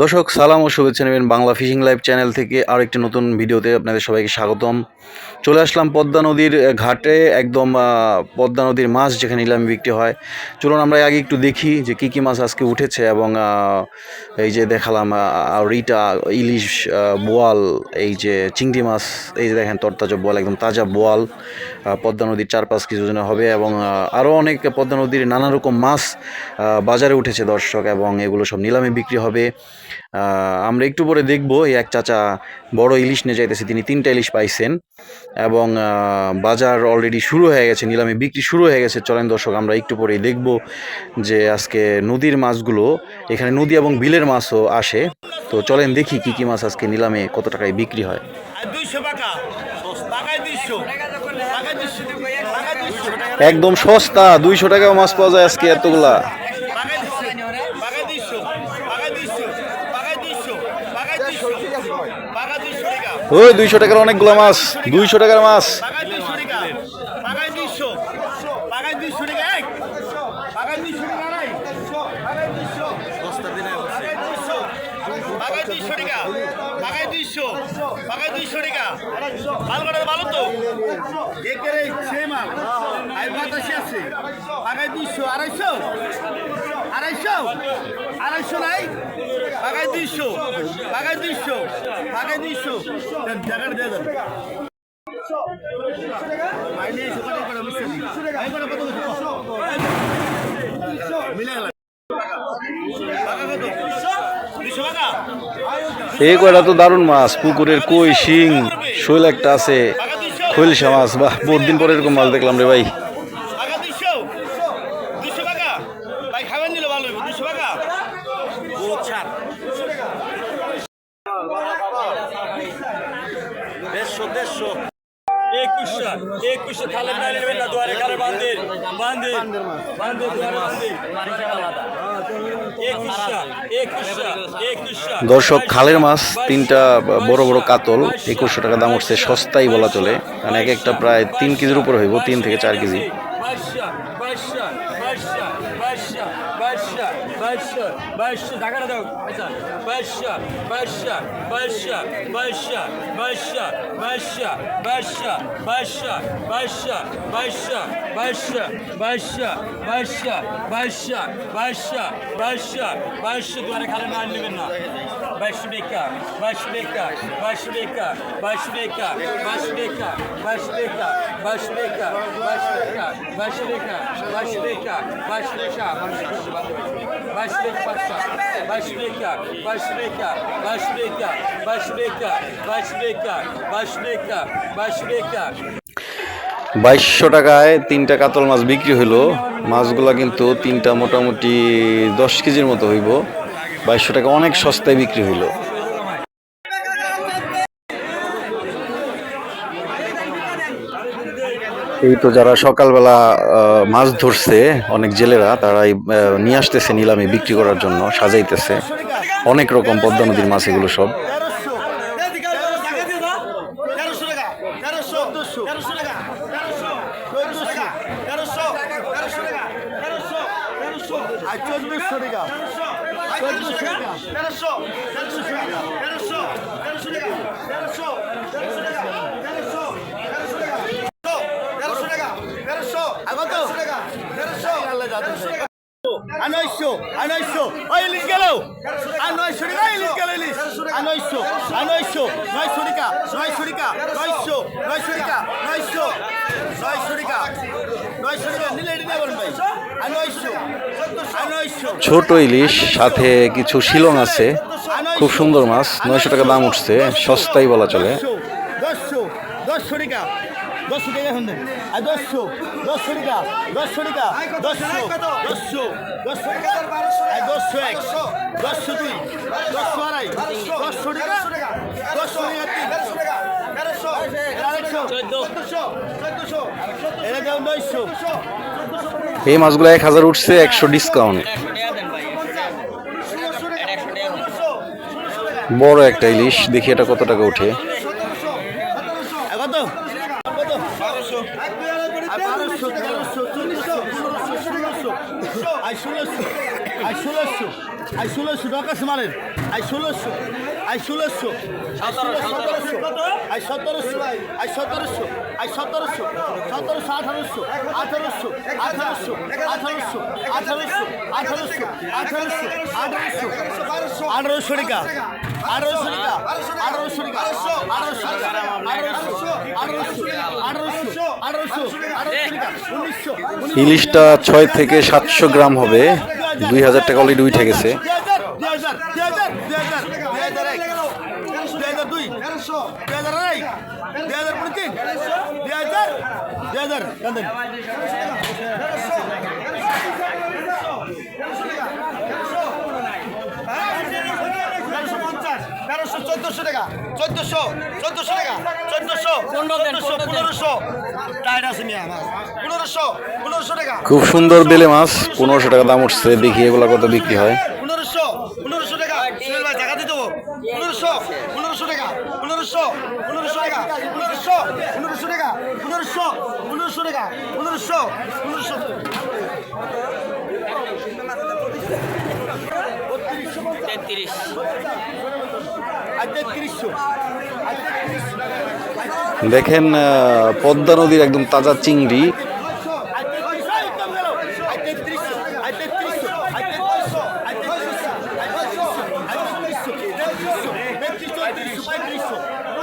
দর্শক, সালাম ও শুভেচ্ছা নেবেন বাংলা ফিশিং লাইভ চ্যানেল থেকে আর একটি নতুন ভিডিওতে আপনাদের সবাইকে স্বাগতম। চলে আসলাম পদ্মা নদীর ঘাটে, একদম পদ্মা নদীর মাছ যেখানে নিলামে বিক্রি হয়। চলুন আমরা আগে একটু দেখি যে কী কী মাছ আজকে উঠেছে এবং এই যে দেখালাম রিটা, ইলিশ বোয়াল, এই যে চিংড়ি মাছ, এই যে দেখেন তরতাজা বোয়াল, একদম তাজা বোয়াল পদ্মা নদীর চার পাঁচ কিছু জনে হবে এবং আরও অনেক পদ্মা নদীর নানা রকম মাছ বাজারে উঠেছে দর্শক এবং এগুলো সব নিলামে বিক্রি হবে। আমরা একটু পরে দেখব এই এক চাচা বড় ইলিশ নিয়ে যাইতেছে তিনি তিনটা ইলিশ পাইছেন এবং বাজার অলরেডি শুরু হয়ে গেছে নিলামে বিক্রি শুরু হয়ে গেছে। চলেন দর্শক আমরা একটু পরেই দেখব যে আজকে নদীর মাছগুলো এখানে নদী এবং বিলের মাছও আসে। তো চলেন দেখি কি কি মাছ আজকে নিলামে কত টাকায় বিক্রি হয়। টাকা একদম সস্তা দুইশো টাকায় মাছ পাওয়া যায় আজকে এতগুলা। ওই দুইশো টাকার অনেকগুলো মাছ দুইশো টাকার মাছ। আড়াইশো। আড়াইশো? আড়াইশো নাই? পাকায় দুইশো। পাকায় দুইশো। পাকায় দুইশো। জায়গাটা দিয়ে এই কয়টা তো দারুণ মাছ পুকুরের কই শিং শৈল একটা আছে খৈলসা মাছ বা বহুদিন পরে এরকম মাছ দেখলাম রে ভাই। দর্শক, খালের মাছ তিনটা বড় বড় কাতল, একুশশো টাকা দাম উঠছে সস্তাই বলা চলে। মানে এক একটা প্রায় তিন কেজির উপর হইব, তিন থেকে চার কেজি বাইশশো বাইশশো বাইশশো বাইশশো বাইশশো বাইশশো টাকাটা দাও আচ্ছা বাইশশো বাইশশো বাইশশো বাইশশো বাইশশো বাইশশো বাইশশো বাইশশো বাইশশো বাইশশো বাইশশো বাইশশো বাইশশো বাইশশো বাইশশো বাইশশো বাইশশো দুয়ারে খালে মার নেবেন না খুশি বান্ধব বাইশশো টাকা পাঁচশো বাইশশো টাকা বাইশশো টাকা বাইশশো টাকা বাইশশো টাকা বাইশশো টাকা বাইশশো টাকা বাইশশো টাকা বাইশশো টাকায় তিনটা কাতল মাছ বিক্রি হইল মাছগুলা কিন্তু তিনটা মোটামুটি দশ কেজির মতো হইব বাইশশো টাকা অনেক সস্তায় বিক্রি হইল এই তো যারা সকালবেলা মাছ ধরছে অনেক জেলেরা আহ, নিয়ে আসতেছে নিলামে বিক্রি করার জন্য সাজাইতেছে অনেক রকম পদ্মা নদীর মাছ এগুলো সব চোদ্দশো টাকা তেরোশো তেরোশো টাকা তেরোশো তেরোশো টাকা তেরোশো তেরোশো টাকা তেরোশো তেরোশো টাকা তেরোশো টাকা তেরোশো আগত টাকা তেরোশো তেরোশো টাকা আনয়শো আনয়শো ওই ইলিশ গেল আনয়শো টাকা ইলিশ গেল ইলিশ আনয়শো আনয়শো নয়শো টাকা নয়শো টাকা নয়শো নয়শো টাকা নয়শো নয়শো টাকা নয়শো টাকা নিলে দিতে পারেন ভাই আনয়শো ছোট ইলিশ সাথে কিছু শিলং আছে। খুব সুন্দর মাছ নয়শো টাকা দাম উঠছে সস্তাই বলা চলে। চোদ্দশো। চোদ্দশো চোদ্দশো। এই মাছগুলো এক হাজার উঠছে, একশো ডিসকাউন্ট বড় একটা ইলিশ, দেখি এটা কত টাকা উঠে ষোলোশো, আই ষোলোশো আই ষোলোশো টাকা সে মারেন আই ষোলোশো। আই ষোলোশো। সতেরোশো। আই সতেরোশো। আই সতেরোশো। আই সতেরোশো। সতেরোশো আঠারোশো। আঠারোশো। আঠারোশো। আঠারোশো। আঠারোশো। আঠারোশো। আঠারোশো। আঠারোশো। আঠারোশো টাকা। আঠারোশো টাকা। আঠারোশো টাকা। আঠারোশো টাকা। আঠারোশো। আঠারোশো। আঠারোশো। আঠারোশো। আঠারোশো টাকা। উনিশশো। ইলিশটা ছয় থেকে সাতশো গ্রাম হবে। দুই হাজার টাকা অলরেডি উঠে গেছে। দুই হাজার হাজার টাকা টাকা পনেরোশো পনেরোশো টাকা খুব সুন্দর বেলে মাছ, পনেরোশো টাকা দাম উঠছে, দেখি এগুলা কত বিক্রি হয় পনেরোশো পনেরোশো টাকা সোহেল ভাই টাকা দিয়ে দেবো পনেরোশো পনেরোশো টাকা পনেরোশো পনেরোশো টাকা পনেরোশো পনেরোশো টাকা পনেরোশো পনেরোশো টাকা পনেরোশো পনেরোশো তেত্রিশ আর তেত্রিশশো আর তেত্রিশশো দেখেন পদ্মা নদীর একদম তাজা চিংড়ি আর তেত্রিশশো একদম গেল আর তেত্রিশশো আর তেত্রিশশো আর তেত্রিশশো আর তেত্রিশশো আর তেত্রিশশো আর তেত্রিশশো তেত্রিশশো তেত্রিশশো পঁয়ত্রিশশো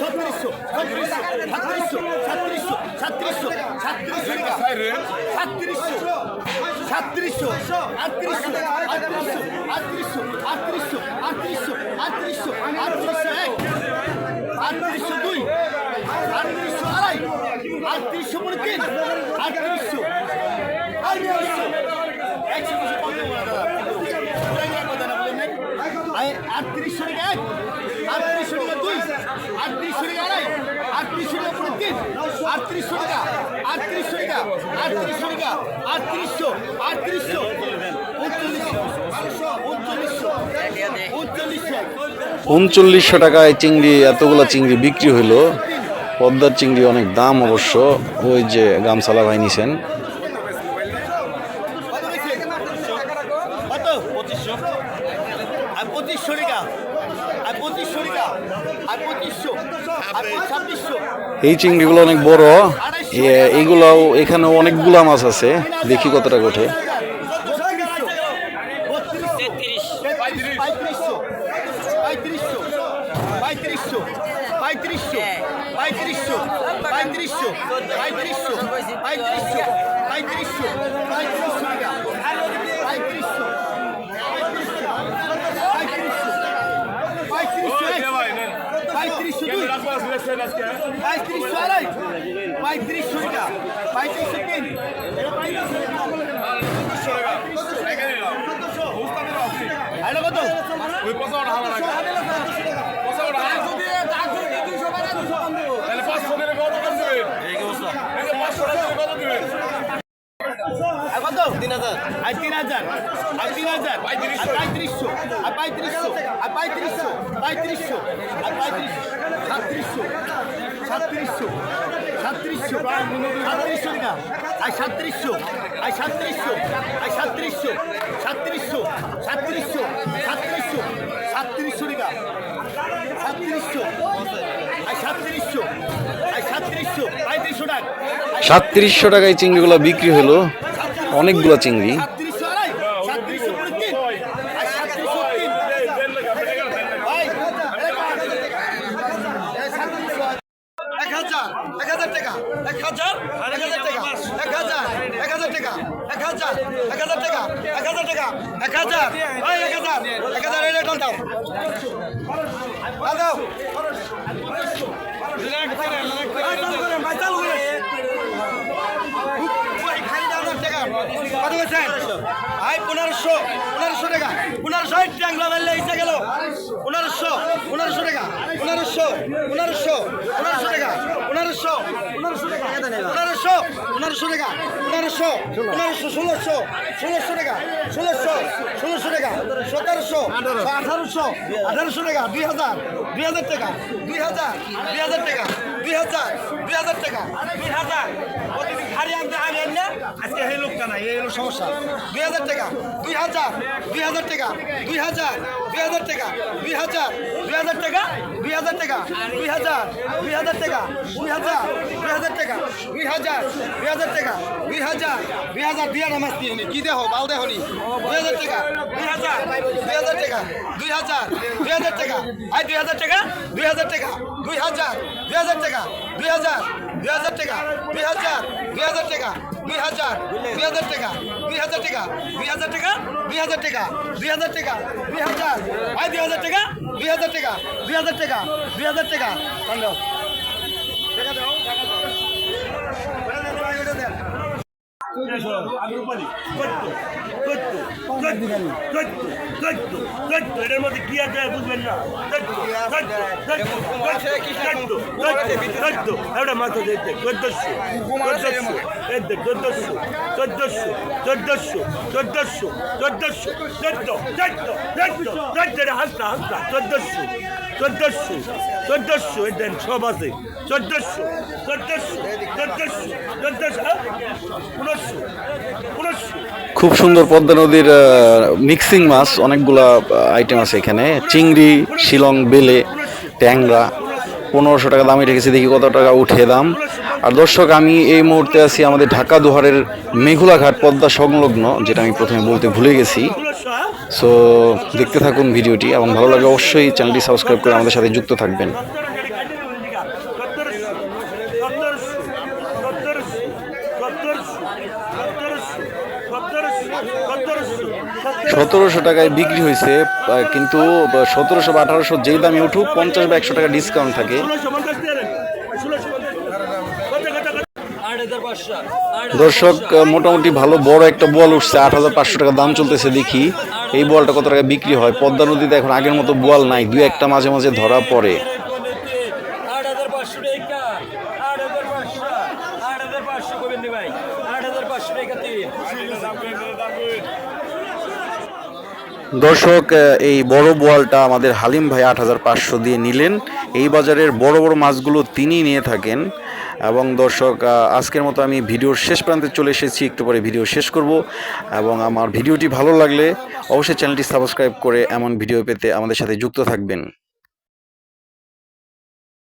ছত্রিশশো সাতত্রিশশো সাতত্রিশশো সাতত্রিশশো সাতত্রিশশো সাতত্রিশশো সাতত্রিশশো আটত্রিশশো আটত্রিশশো আটত্রিশশো আটত্রিশশো আটত্রিশশো আটত্রিশশো আটত্রিশশো এক, আটত্রিশশো দুই, আটত্রিশশো আড়াই, আটত্রিশশো পরে তিন আটত্রিশশো আটত্রিশশো। একশো দাদা নেওয়ার কথা নাই? আই আটত্রিশশো এক আটত্রিশশো টাকা দুই আটত্রিশশো টাকা আড়াই তিন আটত্রিশশো টাকা আটত্রিশশো টাকা আটত্রিশশো টাকা আটত্রিশশো আটত্রিশশো উনচল্লিশশো টাকায় চিংড়ি এতগুলো চিংড়ি বিক্রি হইল। পদ্মার চিংড়ি অনেক দাম অবশ্য ওই যে গামছালা ভাই নিছেন। পঁচিশশো। পঁচিশশো টাকা। পঁচিশশো টাকা। পঁচিশশো। ছাব্বিশশো। এই চিংড়িগুলো অনেক বড়। এইগুলাও এখানে অনেকগুলা মাছ আছে। দেখি কতটা ওঠে পঁয়ত্রিশশো। পঁয়ত্রিশশো। পঁয়ত্রিশশো। পঁয়ত্রিশশো। পঁয়ত্রিশশো আড়াই পঁয়ত্রিশশো টাকা পঁয়ত্রিশশো তিন আরে কত আর কত তিন হাজার। আর তিন হাজার। আর তিন হাজার। আর পঁয়ত্রিশশো। আর পঁয়ত্রিশশো। আর পঁয়ত্রিশশো। পঁয়ত্রিশশো। আর পঁয়ত্রিশশো। সাতত্রিশশো। সাতত্রিশশো। সাতত্রিশশো। সাতত্রিশশো আর সাতত্রিশশো। আর সাতত্রিশশো। আর সাতত্রিশশো। সাতত্রিশশো। সাতত্রিশশো। সাতত্রিশশো। সাতত্রিশশো টাকা। সাতত্রিশশো। আর সাতত্রিশশো। আর সাতত্রিশশো। পঁয়ত্রিশশো টাকা। সাতত্রিশশো টাকায় চিংড়িগুলো বিক্রি হলো। অনেকগুলো চিংড়ি সাতত্রিশশো আড়াই সাতত্রিশশো করে তিন আর সাতত্রিশশো তিন ভাই এক হাজার এক হাজার টাকা এক হাজার এক হাজার টাকা এক হাজার এক হাজার টাকা এক হাজার এক হাজার টাকা এক হাজার টাকা এক হাজার ওই এক হাজার এক হাজার এই রেট দাও দাও ভাই চালু করে ভাই খালি দাও টাকা কত ভাই পনেরোশো পনেরোশো টাকা। পনেরোশো ট্যাংলা বেললে এসে গেল। পনেরোশো পনেরোশো টাকা, পনেরোশো পনেরোশো পনেরোশো টাকা, পনেরোশো পনেরোশো টাকা, পনেরোশো পনেরোশো টাকা, পনেরোশো পনেরোশো, ষোলোশো ষোলোশো টাকা, ষোলোশো ষোলোশো টাকা, সতেরোশো, আঠারোশো আঠারোশো টাকা, দুই হাজার দুই হাজার টাকা, দুই হাজার দুই হাজার টাকা। হাজার দুই হাজার টাকা দুই হাজার প্রতিদিন হাজার টাকা দুই হাজার দুই হাজার টাকা দুই হাজার দুই হাজার টাকা দুই হাজার দুই হাজার টাকা দুই হাজার টাকা দুই হাজার দুই হাজার টাকা দুই হাজার দুই হাজার টাকা দুই হাজার দুই হাজার টাকা দুই হাজার দুই হাজার দুই হাজার দিয়ে কি দেহ বাল দেহ নি দুই হাজার টাকা টাকা দুই হাজার দুই হাজার টাকা আই দুই হাজার টাকা দুই হাজার টাকা দুই হাজার দুই হাজার টাকা দুই হাজার দুই হাজার টাকা দুই হাজার দুই হাজার টাকা দুই হাজার দুই হাজার টাকা দুই হাজার টাকা দুই হাজার টাকা দুই হাজার টাকা দুই হাজার টাকা দুই হাজার আই দুই হাজার টাকা দুই হাজার টাকা দুই হাজার টাকা দুই দেন, দেন। মধ্যে কি বুঝবেন না এদের সব আছে চোদ্দশো খুব সুন্দর পদ্মা নদীর মিক্সিং মাছ, অনেকগুলা আইটেম আছে এখানে। চিংড়ি, শিলং, বেলে, ট্যাংরা, পনেরোশো টাকা দামে রেখেছি, দেখি কত টাকা উঠে দাম। আর দর্শক, আমি এই মুহূর্তে আছি আমাদের ঢাকা দুহারের মেঘুলাঘাট পদ্মা সংলগ্ন, যেটা আমি প্রথমে বলতে ভুলে গেছি। সো দেখতে থাকুন ভিডিওটি, এবং ভালো লাগে অবশ্যই চ্যানেলটি সাবস্ক্রাইব করে আমাদের সাথে যুক্ত থাকবেন। সতেরোশো টাকায় বিক্রি হয়েছে কিন্তু সতেরোশো বা আঠারোশো যেই দামে উঠুক, পঞ্চাশ বা একশো টাকা ডিসকাউন্ট থাকে। দর্শক মোটামুটি ভালো বড় একটা বল উঠছে, আট হাজার পাঁচশো টাকা দাম চলতেছে দেখি। এই বলটা কত টাকা বিক্রি হয়? পদ্মা নদীতে এখন আগের মতো বল নাই দু একটা মাঝে মাঝে ধরা পড়ে। আট হাজার পাঁচশো টাকা। আট হাজার পাঁচশো আট হাজার পাঁচশো গোবিন্দ ভাই আট হাজার পাঁচশো টাকা তিন দর্শক এই বড় বোয়ালটা আমাদের হালিম ভাই আট হাজার পাঁচশো দিয়ে নিলেন। এই বাজারের বড় বড় মাছগুলো তিনি নিয়ে থাকেন। এবং দর্শক আজকের মতো আমি ভিডিওর শেষ প্রান্তে চলে এসেছি। একটু পরে ভিডিও শেষ করব এবং আমার ভিডিওটি ভালো লাগলে অবশ্যই চ্যানেলটি সাবস্ক্রাইব করে এমন ভিডিও পেতে আমাদের সাথে যুক্ত থাকবেন।